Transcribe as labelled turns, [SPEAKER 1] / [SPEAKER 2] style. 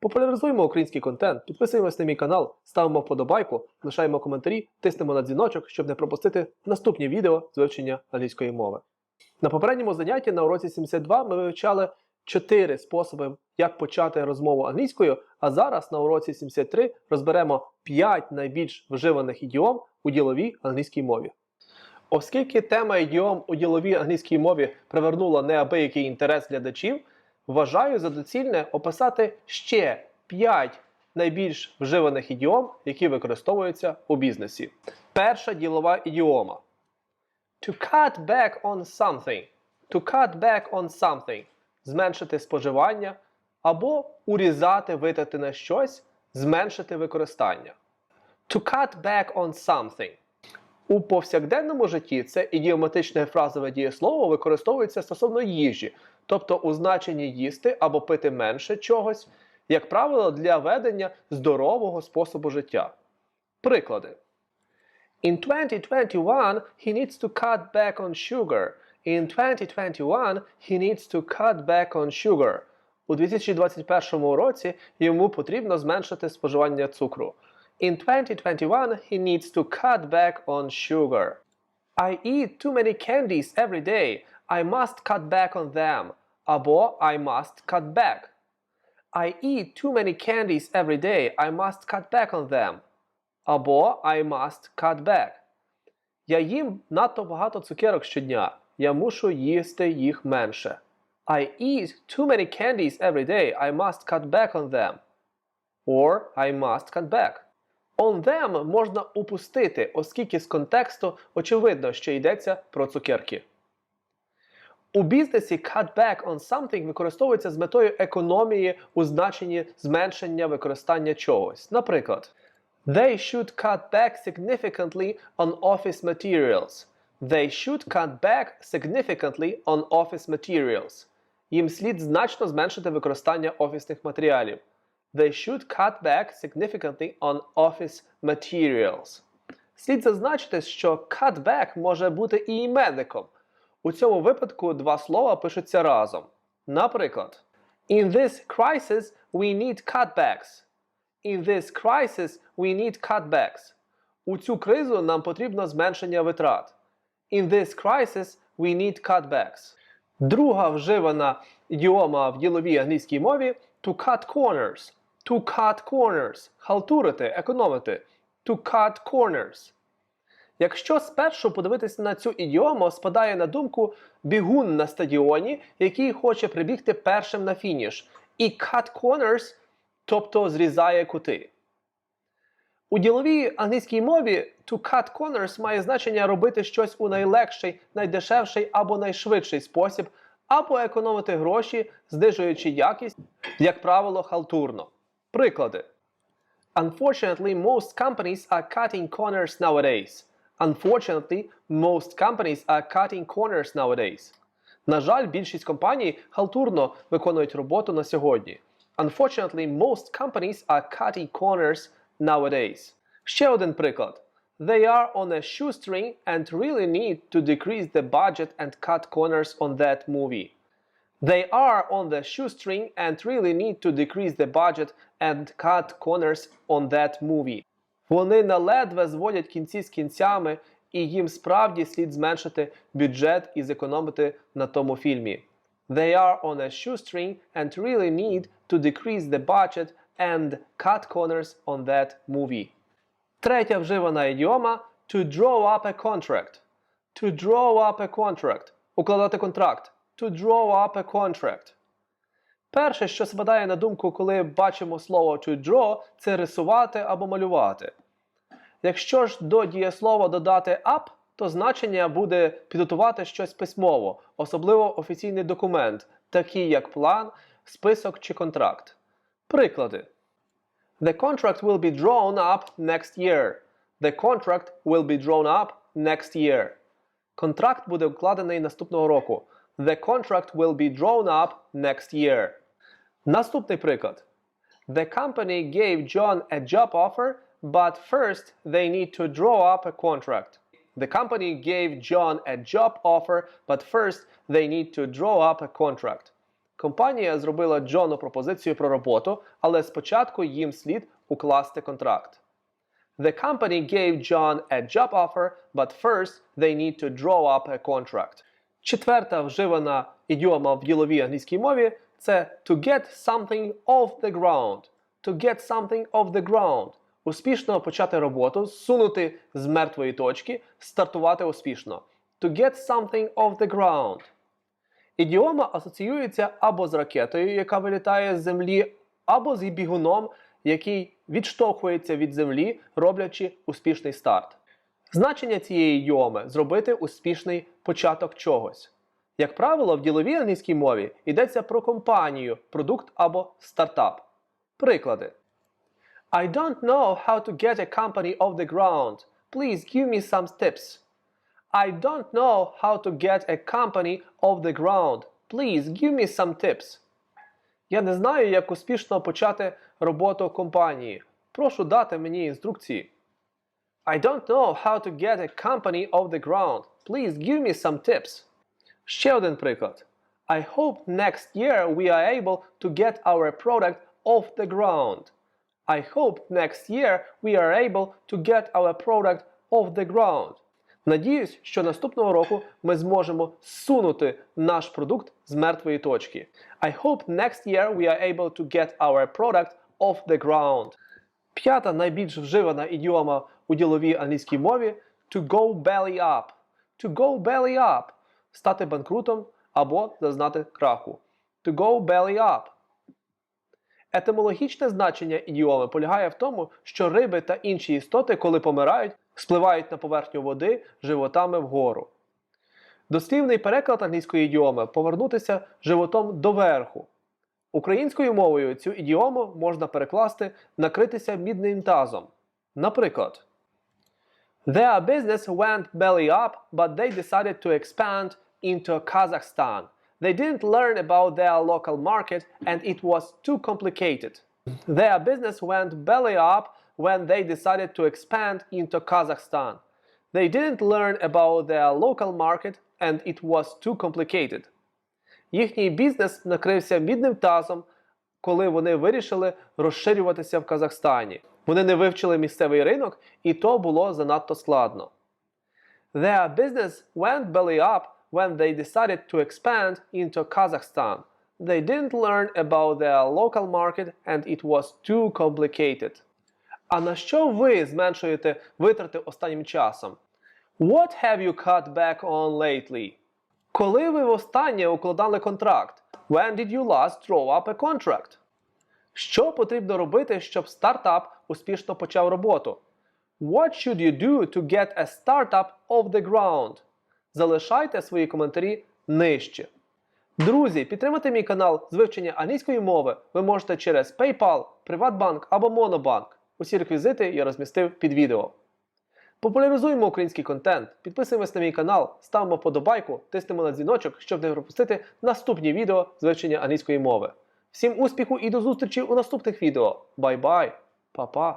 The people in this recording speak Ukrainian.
[SPEAKER 1] Популяризуємо український контент, підписуємось на мій канал, ставимо вподобайку, лишаємо коментарі, тиснемо на дзвіночок, щоб не пропустити наступні відео з вивчення англійської мови. На попередньому занятті на уроці 72 ми вивчали 4 способи, як почати розмову англійською, а зараз на уроці 73 розберемо 5 найбільш вживаних ідіом у діловій англійській мові. Оскільки тема ідіом у діловій англійській мові привернула неабиякий інтерес глядачів, вважаю за доцільне описати ще 5 найбільш вживаних ідіом, які використовуються у бізнесі. Перша ділова ідіома. To cut back on something. To cut back on something. Зменшити споживання або урізати витрати на щось, зменшити використання. To cut back on something. У повсякденному житті це ідіоматичне фразове дієслово використовується стосовно їжі, тобто у значенні їсти або пити менше чогось, як правило, для ведення здорового способу життя. Приклади. In 2021, he needs to cut back on sugar. In 2021, he needs to cut back on sugar. У 2021 році йому потрібно зменшити споживання цукру. In 2021, he needs to cut back on sugar. I eat too many candies every day. I must cut back on them. Або I must cut back. I eat too many candies every day. I must cut back on them. Або I must cut back. Я їм надто багато цукерок щодня. Я мушу їсти їх менше. I eat too many candies every day. I must cut back on them. Or I must cut back. On them можна упустити, оскільки з контексту очевидно, що йдеться про цукерки. У бізнесі cut back on something використовується з метою економії у значенні зменшення використання чогось. Наприклад, They should cut back significantly on office materials. They should cut back significantly on office materials. Їм слід значно зменшити використання офісних матеріалів. They should cut back significantly on office materials. Слід зазначити, що cut back може бути і іменником. У цьому випадку два слова пишуться разом. Наприклад, In this crisis we need cutbacks. In this crisis we need cutbacks. У цю кризу нам потрібно зменшення витрат. In this crisis we need cutbacks. Друга вживана ідіома в діловій англійській мові to cut corners. To cut corners. Халтурити, економити. To cut corners. Якщо спершу подивитися на цю ідіому, спадає на думку бігун на стадіоні, який хоче прибігти першим на фініш, і cut corners, тобто зрізає кути. У діловій англійській мові to cut corners має значення робити щось у найлегший, найдешевший або найшвидший спосіб, або економити гроші, знижуючи якість, як правило, халтурно. Приклади. Unfortunately, most companies are cutting corners nowadays. Unfortunately, most companies are cutting corners nowadays. На жаль, більшість компаній халтурно виконують роботу на сьогодні. Unfortunately, most companies are cutting corners nowadays. Ще один приклад. They are on a shoestring and really need to decrease the budget and cut corners on that movie. They are on the shoestring and really need to decrease the budget and cut corners on that movie. Вони наледве зводять кінці з кінцями, і їм справді слід зменшити бюджет і зекономити на тому фільмі. They are on a shoestring and really need to decrease the budget and cut corners on that movie. Третя вживана ідіома to draw up a contract. To draw up a contract. Укладати контракт. To draw up a contract. Перше, що спадає на думку, коли бачимо слово to draw, це рисувати або малювати. Якщо ж до дієслова додати up, то значення буде підготувати щось письмово, особливо офіційний документ, такий як план, список чи контракт. Приклади. The contract will be drawn up next year. The contract will be drawn up next year. Контракт буде укладений наступного року. The contract will be drawn up next year. Наступний приклад. The company gave John a job offer, but first they need to draw up a contract. The company gave John a job offer, but first they need to draw up a contract. Компанія зробила Джону пропозицію про роботу, але спочатку їм слід укласти контракт. The company gave John a job offer, but first they need to draw up a contract. Четверта вживана ідіома в діловій англійській мові це to get something off the ground. To get something off the ground. Успішно почати роботу, зсунути з мертвої точки, стартувати успішно. To get something off the ground. Ідіома асоціюється або з ракетою, яка вилітає з землі, або з бігуном, який відштовхується від землі, роблячи успішний старт. Значення цієї ідіоми зробити успішний початок чогось. Як правило, в діловій англійській мові йдеться про компанію, продукт або стартап. Приклади. I don't know how to get a company off the ground. Please give me some tips. I don't know how to get a company off the ground. Please give me some tips. Я не знаю, як успішно почати роботу компанії. Прошу дати мені інструкції. I don't know how to get a company off the ground. Please give me some tips. Ще один приклад. I hope next year we are able to get our product off the ground. I hope next year we are able to get our product off the ground. Надіюсь, що наступного року ми зможемо зсунути наш продукт з мертвої точки. I hope next year we are able to get our product off the ground. П'ята найбільш вживана ідіома у діловій англійській мові to go belly up. To go belly up стати банкрутом або зазнати краху. To go belly up. Етимологічне значення ідіоми полягає в тому, що риби та інші істоти, коли помирають, спливають на поверхню води животами вгору. Дослівний переклад англійської ідіоми повернутися животом доверху. Українською мовою цю ідіому можна перекласти накритися мідним тазом. Наприклад, Their business went belly up, but they decided to expand into Kazakhstan. They didn't learn about their local market and it was too complicated. Their business went belly up when they decided to expand into Kazakhstan. They didn't learn about their local market and it was too complicated. Їхній бізнес накрився мідним тазом, коли вони вирішили розширюватися в Казахстані. Вони не вивчили місцевий ринок, і то було занадто складно. Their business went belly up when they decided to expand into Kazakhstan. They didn't learn about their local market and it was too complicated. А на що ви зменшуєте витрати останнім часом? What have you cut back on lately? Коли ви востаннє укладали контракт? When did you last draw up a contract? Що потрібно робити, щоб стартап успішно почав роботу? What should you do to get a startup off the ground? Залишайте свої коментарі нижче. Друзі, підтримати мій канал з вивчення англійської мови ви можете через PayPal, Приватбанк або Monobank. Усі реквізити я розмістив під відео. Популяризуємо український контент, підписуємось на мій канал, ставимо вподобайку, тиснемо на дзвіночок, щоб не пропустити наступні відео з вивчення англійської мови. Всім успіху і до зустрічі у наступних відео. Бай-бай, па-па!